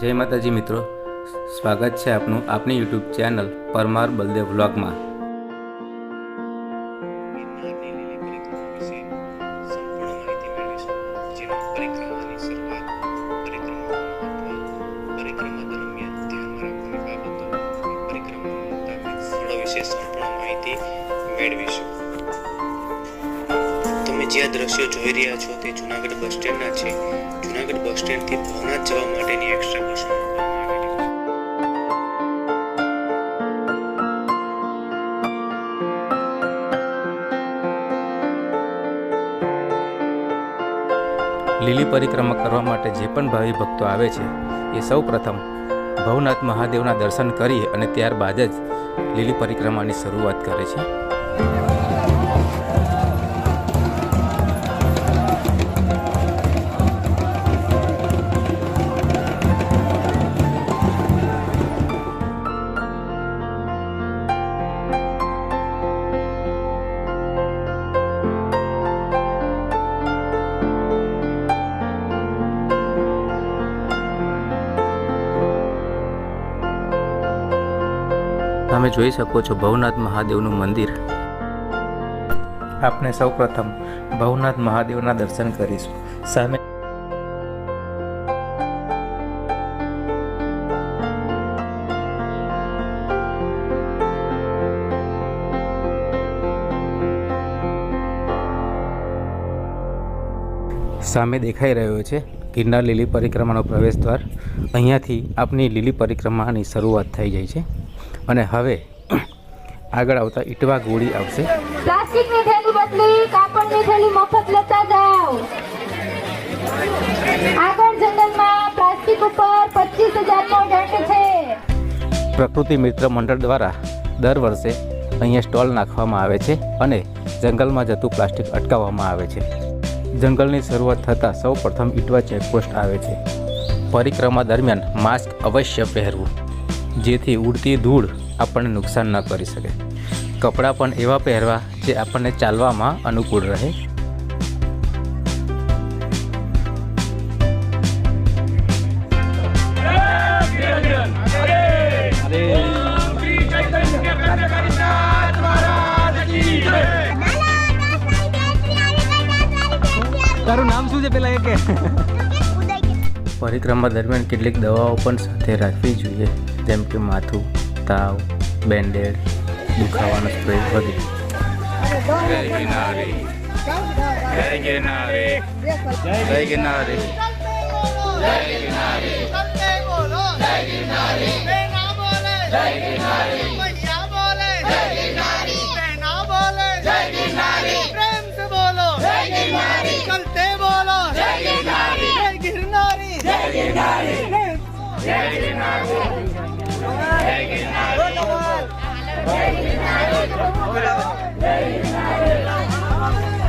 જય માતાજી મિત્રો. સ્વાગત છે આપનું આપની યુટ્યુબ ચેનલ પરમાર બલદેવ વ્લોગમાં. છો તે જુનાગઢ બસ સ્ટેન્ડના છે. જુનાગઢ બસ સ્ટેન્ડથી ભવનાથ જવા માટેની એક્સ્ટ્રા બસ લીલી પરિક્રમા કરવા માટે જે પણ ભાવિ ભક્તો આવે છે, એ સૌ પ્રથમ ભવનાથ મહાદેવના દર્શન કરી અને ત્યારબાદ જ લીલી પરિક્રમાની શરૂઆત કરે છે. તમે જોઈ શકો છો ભવનાથ મહાદેવનું મંદિર. આપણે સૌ પ્રથમ ભવનાથ મહાદેવના દર્શન કરીશું. સામે સામે દેખાઈ રહ્યો છે ગિરનાર લીલી પરિક્રમાનો પ્રવેશ દ્વાર અહીંયાથી આપની લીલી પરિક્રમાની શરૂઆત થઈ જાય છે. અને હવે આગળ આવતા ઈટવા ગોળી આવશે. પ્લાસ્ટિકની થેલી બદલી કાપડની થેલી મફત લેતા જાઓ. આગળ જંગલમાં પ્લાસ્ટિક ઉપર પચીસ હજારનો દંડ છે. પ્રકૃતિ મિત્ર મંડળ દ્વારા દર વર્ષે અહીંયા સ્ટોલ નાખવામાં આવે છે અને જંગલમાં જતું પ્લાસ્ટિક અટકાવવામાં આવે છે. જંગલની શરૂઆત થતાં સૌ પ્રથમ ઈટવા ચેકપોસ્ટ આવે છે. પરિક્રમા દરમિયાન માસ્ક અવશ્ય પહેરવું. જેથી ઉડતી ધૂળ આપણને નુકસાન ન કરી શકે. કપડાં પણ એવા પહેરવા જે આપણને ચાલવામાં અનુકૂળ રહે. તારું નામ શું છે પેલા એ કે પરિક્રમા દરમિયાન કેટલીક દવાઓ પણ સાથે રાખવી જોઈએ. જેમ કે માથું તાવ બેન્ડેડ દુખાવાનો સ્પ્રે વગેરે જય ગિરનારી જય ગિરનારી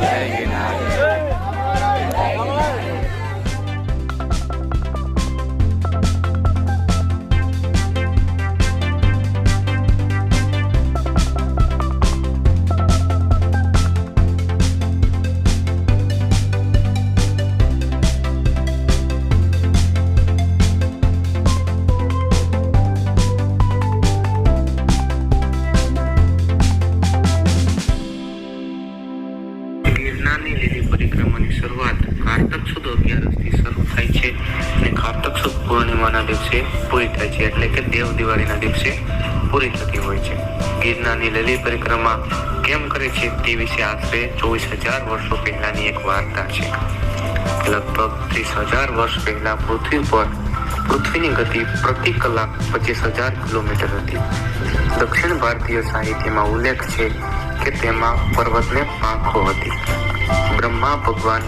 જય ગિરનારી લીલી પરિક્રમાની શરૂઆત કારતક સુદ અગિયારસથી શરૂ થાય છે અને કારતક સુદ પૂર્ણિમાના દિવસે પૂરી થાય છે. એટલે કે દેવ દિવાળીના દિવસે પૂરી થતી હોય છે. ગિરનારની લલી પરિક્રમા કેમ કરે છે તે વિશે આશરે ચોવીસ હજાર વર્ષો પહેલાની એક વાર્તા છે. લગભગ ત્રીસ હજાર વર્ષ પહેલા પૃથ્વી પર પૃથ્વીની ગતિ પ્રતિ કલાક પચીસ હજાર કિલોમીટર હતી. દક્ષિણ ભારતીય સાહિત્યમાં ઉલ્લેખ છે કે તેમાં પર્વતને પાંખો હતી. બ્રહ્મા ભગવાન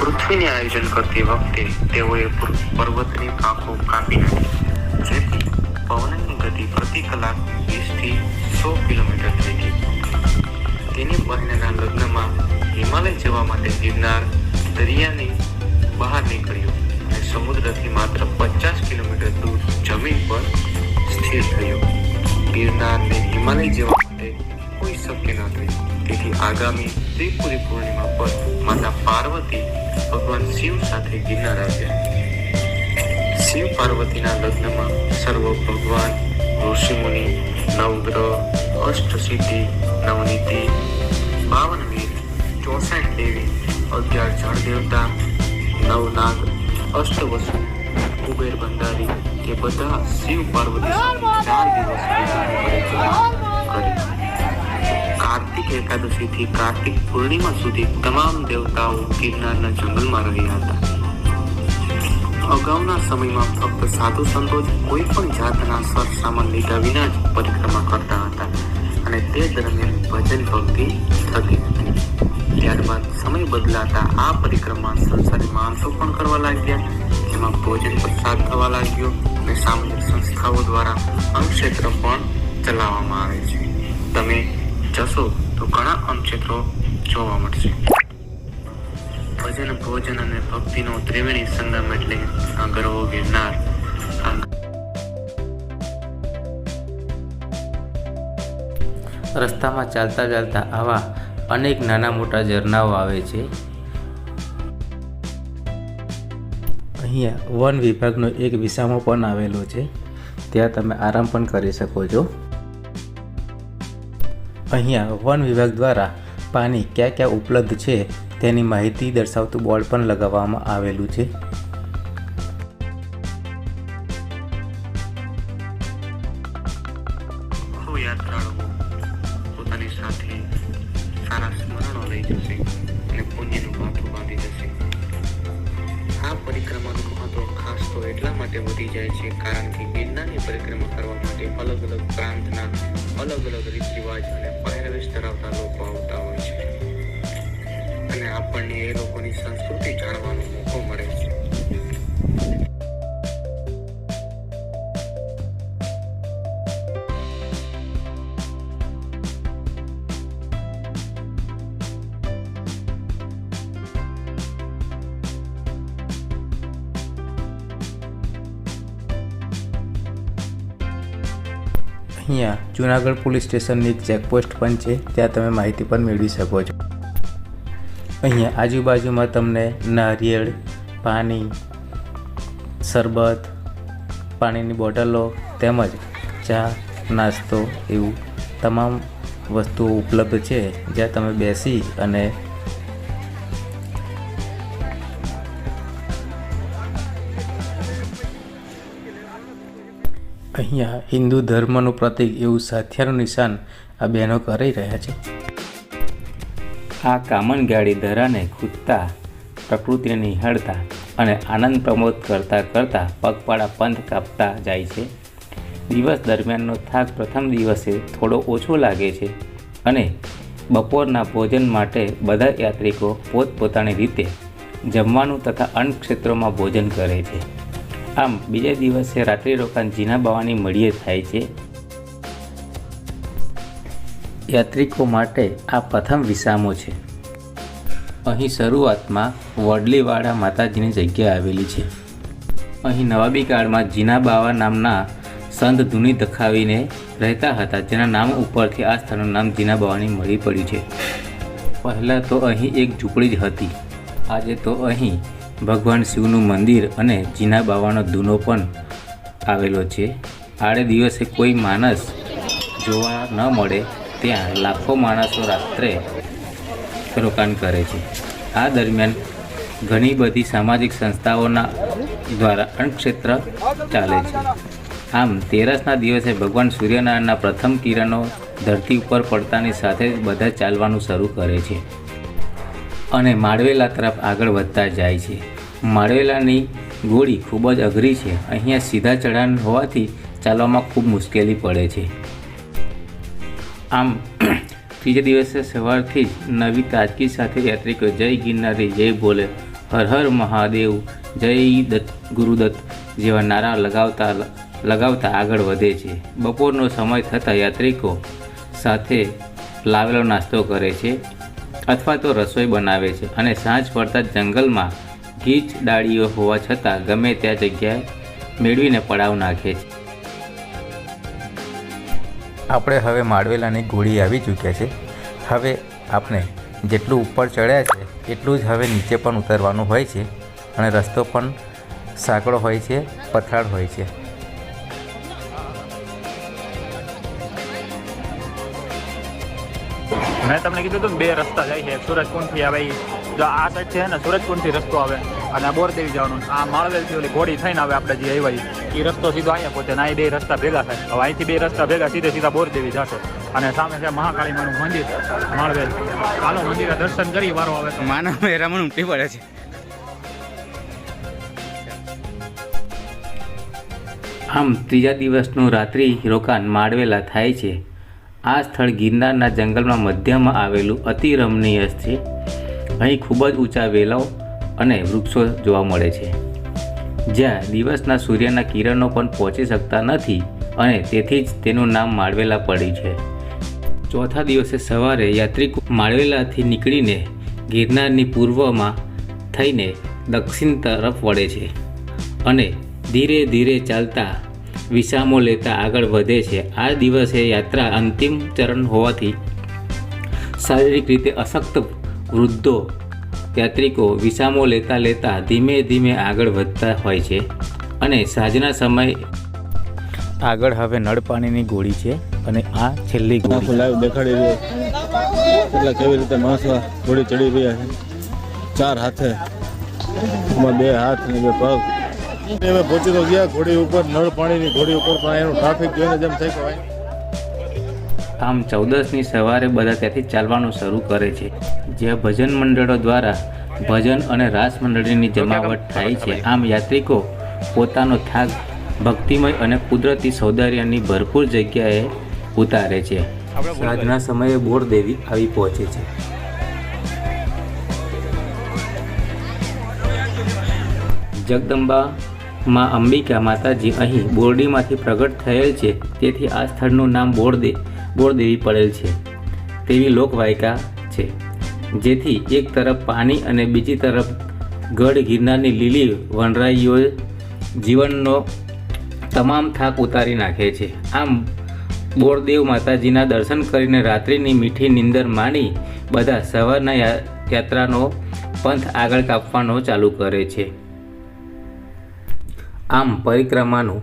પૃથ્વીને આયોજન કરતી વખતે તેઓએ પર્વતની પાંખો કાપી નાખી. જેથી પવનની ગતિ પ્રતિ કલાક વીસથી સો કિલોમીટર થઈ ગઈ. તેની બંનેના લગ્નમાં હિમાલય જવા માટે ગિરનાર દરિયાની બહાર નીકળ્યું. સમુદ્રથી માત્ર પચાસ કિલોમીટર દૂર જમીન પર સ્થિર થયું. ગિરનારને હિમાલય જેવા માટે કોઈ શક્ય ન થયું. તેથી આગામી ત્રિપુરી પૂર્ણિમા પર માતા પાર્વતી ભગવાન શિવ સાથે ગિરનાર આવ્યા. શિવ પાર્વતીના લગ્નમાં સર્વ ભગવાન ઋષિમુનિ, નવગ્રહ, અષ્ટસિદ્ધિ, નવનીતિ બાવન વીર ચોસઠ દેવી, અગિયાર જળ દેવતા નવનાગ અષ્ટવસુ, કુબેર ભંડારી કે બધા શિવ પાર્વતી ચાર દિવસ કરી કાર્તિક એકાદશી થી કાર્તિક પૂર્ણિમા સુધી તમામ દેવતાઓ ગિરનારના જંગલમાં રહ્યા હતા. અગાઉના સમયમાં ફક્ત સાધુ સંતો કોઈ પણ જાતના સરસામાન લીધા વિના જ પરિક્રમા કરતા હતા અને તે દરમિયાન ભજન ભક્તિ થતી ત્યારબાદ સમય બદલાતા આ પરિક્રમા સંસારી માણસો પણ કરવા લાગ્યા. જેમાં ભોજન પ્રસાદ થવા લાગ્યો અને સામાજિક સંસ્થાઓ દ્વારા અંગક્ષેત્ર પણ ચલાવવામાં આવે છે. તમે જશો તો ઘણા અંગક્ષેત્રો જોવા મળશે. ભજન, ભોજન અને ભક્તિનો ત્રિવેણી સંગમ એટલે આ ગરવો ગિરનાર રસ્તામાં ચાલતા ચાલતા આવા અનેક નાના મોટા ઝરણાઓ આવે છે. અહીંયા વન વિભાગનો એક વિસામો પણ આવેલો છે. ત્યાં તમે આરામ પણ કરી શકો છો. અહીંયા વન વિભાગ દ્વારા પાણી ક્યાં ક્યાં ઉપલબ્ધ છે તેની માહિતી દર્શાવતું બોર્ડ પણ લગાવવામાં આવેલું છે. પોતાની સાથે સારા સ્મરણો લઈ જશે અને પુણ્યનું માથું બાંધી જશે. આ પરિક્રમાનું મહત્વ ખાસ તો એટલા માટે વધી જાય છે કારણ કે ગિરનારની પરિક્રમા કરવા માટે અલગ અલગ પ્રાંતના અલગ અલગ રીત રિવાજ અને પહેરવેશ ધરાવતા લોકો આવતા હોય છે. અને આપણને એ લોકોની સંસ્કૃતિ જાણવાનો મોકો મળે છે. અહીંયા જુનાગઢ પોલીસ સ્ટેશનની એક ચેકપોસ્ટ પણ છે, ત્યાં તમે માહિતી પણ મેળવી શકો છો. અહીંયા આજુબાજુમાં તમને નારિયેળ, પાણી, શરબત, પાણીની બોટલો તેમજ ચા, નાસ્તો એવું તમામ વસ્તુઓ ઉપલબ્ધ છે, જ્યાં તમે બેસી અને અહીંયા હિન્દુ ધર્મનું પ્રતીક એવું સાથિયાનું નિશાન આ બહેનો કરી રહ્યા છે. આ કામન ગાડી ધરાને ખૂદતા, પ્રકૃતિને નિહાળતા અને આનંદ પ્રમોદ કરતાં કરતાં પગપાળા પંથ કાપતા જાય છે. દિવસ દરમિયાનનો થાક પ્રથમ દિવસે થોડો ઓછો લાગે છે અને બપોરના ભોજન માટે બધા યાત્રિકો પોતપોતાની રીતે જમવાનું તથા અન્ન ક્ષેત્રોમાં ભોજન કરે છે. આમ, બીજા દિવસે રાત્રિ રોકાણ જીના બાવાની મળીએ થાય છે. યાત્રિકો માટે આ પ્રથમ વિસામો છે. અહીં શરૂઆતમાં વડલીવાડા માતાજીની જગ્યા આવેલી છે. અહીં નવાબી કાળમાં જીના બાવા નામના સંત ધૂની દખાવીને રહેતા હતા, જેના નામ ઉપરથી આ સ્થળનું નામ જીના બાવાની મળી પડ્યું છે. પહેલાં તો અહીં એક ઝૂંપડી જ હતી. આજે તો અહીં ભગવાન શિવનું મંદિર અને જીના બાવાનો ધૂનો પણ આવેલો છે. આડે દિવસે કોઈ માણસ જોવા ન મળે ત્યાં લાખો માણસો રાત્રે રોકાણ કરે છે. આ દરમિયાન ઘણી બધી સામાજિક સંસ્થાઓના દ્વારા અણક્ષેત્ર ચાલે છે. આમ તેરસના દિવસે ભગવાન સૂર્યનારાયણના પ્રથમ કિરણો ધરતી ઉપર પડતાની સાથે બધા ચાલવાનું શરૂ કરે છે. અને માળવેલા તરફ આગળ વધતા જાય છે. માળવેલાની ગોળી ખૂબ જ અઘરી છે. અહીંયા સીધા ચઢાણ હોવાથી ચાલવામાં ખૂબ મુશ્કેલી પડે છે. આમ, ત્રીજા દિવસે સવારથી જ નવી તાજગી સાથે યાત્રિકો જય ગિરનારી જય બોલે હર હર મહાદેવ, જય દત્ત ગુરુદત્ત જેવા નારા લગાવતા લગાવતા આગળ વધે છે. બપોરનો સમય થતાં યાત્રિકો સાથે લાવેલો નાસ્તો કરે છે. અથવા તો રસોઈ બનાવે છે અને સાંજ પડતા જંગલમાં ગીચ ડાળીઓ હોવા છતાં ગમે ત્યાં જગ્યાએ મેળવીને પડાવ નાખે છે. આપણે હવે માળવેલાની ગોળી આવી ચૂક્યા છે. હવે આપણે જેટલું ઉપર ચડ્યા છે, એટલું જ હવે નીચે પણ ઉતરવાનું હોય છે અને રસ્તો પણ સાંકડો હોય છે પથરાળ હોય છે. મેં તમને કીધું હતું બે રસ્તા જાય છે. એક સુરજકુંડથી આવે જો આ સાઈડ છે ને સુરજકુંડથી રસ્તો આવે અને આ બોરદેવી જવાનું. આ માળવેલથી ઓલી ઘોડી થઈને આવે આપણે જે આવ્યા એ રસ્તો સીધો અહીંયા પહોંચે ને આ બે રસ્તા ભેગા થાય. હવે અહીંથી બે રસ્તા ભેગા સીધે સીધા બોરદેવી જશે. અને સામે છે મહાકાળી માનું મંદિર માળવેલ. હાલો મંદિરે દર્શન કરી વારો આવે તો. માનવ મેરામણ ઉમટી પડે છે. આમ ત્રીજા દિવસનું રાત્રિ રોકાણ માળવેલા થાય છે. આ સ્થળ ગિરનારના જંગલમાં મધ્યમાં આવેલું અતિ રમણીય છે. અહીં ખૂબ જ ઊંચા વેલાઓ અને વૃક્ષો જોવા મળે છે. જ્યાં દિવસના સૂર્યના કિરણો પણ પહોંચી શકતા નથી અને તેથી જ તેનું નામ માળવેલા પડ્યું છે. ચોથા દિવસે સવારે યાત્રિકો માળવેલાથી નીકળીને ગિરનારની પૂર્વમાં થઈને દક્ષિણ તરફ વળે છે અને ધીરે ધીરે ચાલતા વિસામો લેતા આગળ વધે છે. આ દિવસે યાત્રા અંતિમ ચરણ હોવાથી શારીરિક રીતે અશક્ત વૃદ્ધો, યાત્રિકો વિસામો લેતા લેતા ધીમે ધીમે આગળ વધતા હોય છે અને સાંજના સમય આગળ હવે નળ પાણીની ગોળી છે અને આ છેલ્લી ગોળી. લાઈવ દેખાડી રહ્યો એટલે કેવી રીતે માણસો ગોળી ચડી રહ્યા છે. ચાર હાથે. બે હાથ ને બે પગ. હવે પહોંચી તો ગયા ઘોડી ઉપર નળ પાણીની ઘોડી ઉપર પણ એનું ટ્રાફિક જોઈને જેમ થઈ ગયો આમ ચૌદસની સવારે બધા ત્યાંથી ચાલવાનું શરૂ કરે છે. જ્યાં ભજન મંડળો દ્વારા ભજન અને રાસ મંડળીની જમાવટ થાય છે. આમ યાત્રિકો પોતાનો થાક ભક્તિમય અને કુદરતી સૌંદર્યની ભરપૂર જગ્યાએ ઉતારે છે. સાંજના સમયે બોરદેવી આવી પહોંચે છે. જગદંબા માં અંબિકા માતાજી અહીં બોરડીમાંથી પ્રગટ થયેલ છે. તેથી આ સ્થળનું નામ બોરદે, બોરદેવી પડેલ છે. તેવી લોકવાયકા છે. જેથી એક તરફ પાણી અને બીજી તરફ ગઢ ગિરનારની લીલી વનરાઈઓ જીવનનો તમામ થાક ઉતારી નાખે છે. આમ બોરદેવ માતાજીના દર્શન કરીને રાત્રિની મીઠી નીંદર માણી બધા સવારના યાત્રાનો પંથ આગળ કાપવાનો ચાલુ કરે છે. આમ પરિક્રમાનું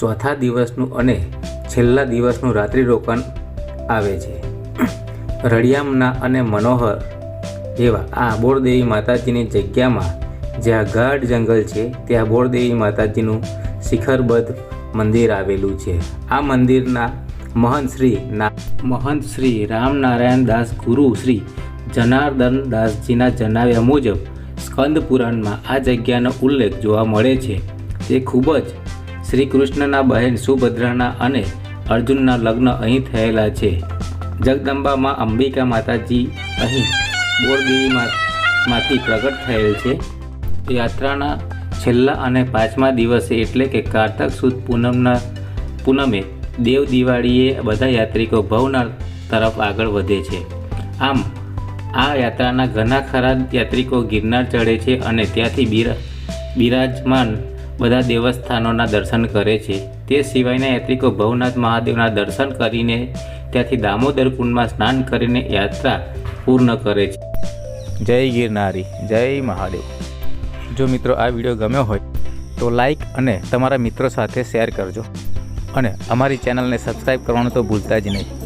ચોથા દિવસનું અને છેલ્લા દિવસનું રાત્રિ રોકાણ આવે છે. રળિયામના અને મનોહર એવા આ બોરદેવી માતાજીની જગ્યામાં જ્યાં ગાઢ જંગલ છે, ત્યાં બોરદેવી માતાજીનું શિખરબદ્ધ મંદિર આવેલું છે. આ મંદિરના મહંત શ્રી ના, મહંત શ્રી રામનારાયણ દાસ ગુરુ શ્રી જનાર્દન દાસજીના જણાવ્યા મુજબ સ્કંદ પુરાણમાં આ જગ્યાનો ઉલ્લેખ જોવા મળે છે. તે ખૂબ જ. શ્રી કૃષ્ણના બહેન સુભદ્રાના અને અર્જુનના લગ્ન અહીં થયેલા છે. જગદંબામાં અંબિકા માતાજી અહીં બોરદેવીમાંથી પ્રગટ થયેલ છે. યાત્રાના છેલ્લા અને પાંચમા દિવસે એટલે કે કારતક સુદ પૂનમના પૂનમે દેવ દિવાળીએ બધા યાત્રિકો ભવનાર તરફ આગળ વધે છે. આમ, આ યાત્રાના ઘણા ખરા યાત્રિકો ગિરનાર ચડે છે અને ત્યાંથી બિરા, બિરાજમાન બધા દેવસ્થાનોના દર્શન કરે છે. તે સિવાયના યાત્રિકો ભવનાથ મહાદેવના દર્શન કરીને ત્યાંથી દામોદર કુંડમાં સ્નાન કરીને યાત્રા પૂર્ણ કરે છે. જય ગિરનારી, જય મહાદેવ. જો મિત્રો આ વીડિયો ગમ્યો હોય તો લાઈક અને તમારા મિત્રો સાથે શેર કરજો અને અમારી ચેનલને સબસ્ક્રાઈબ કરવાનું તો ભૂલતા જ નહીં.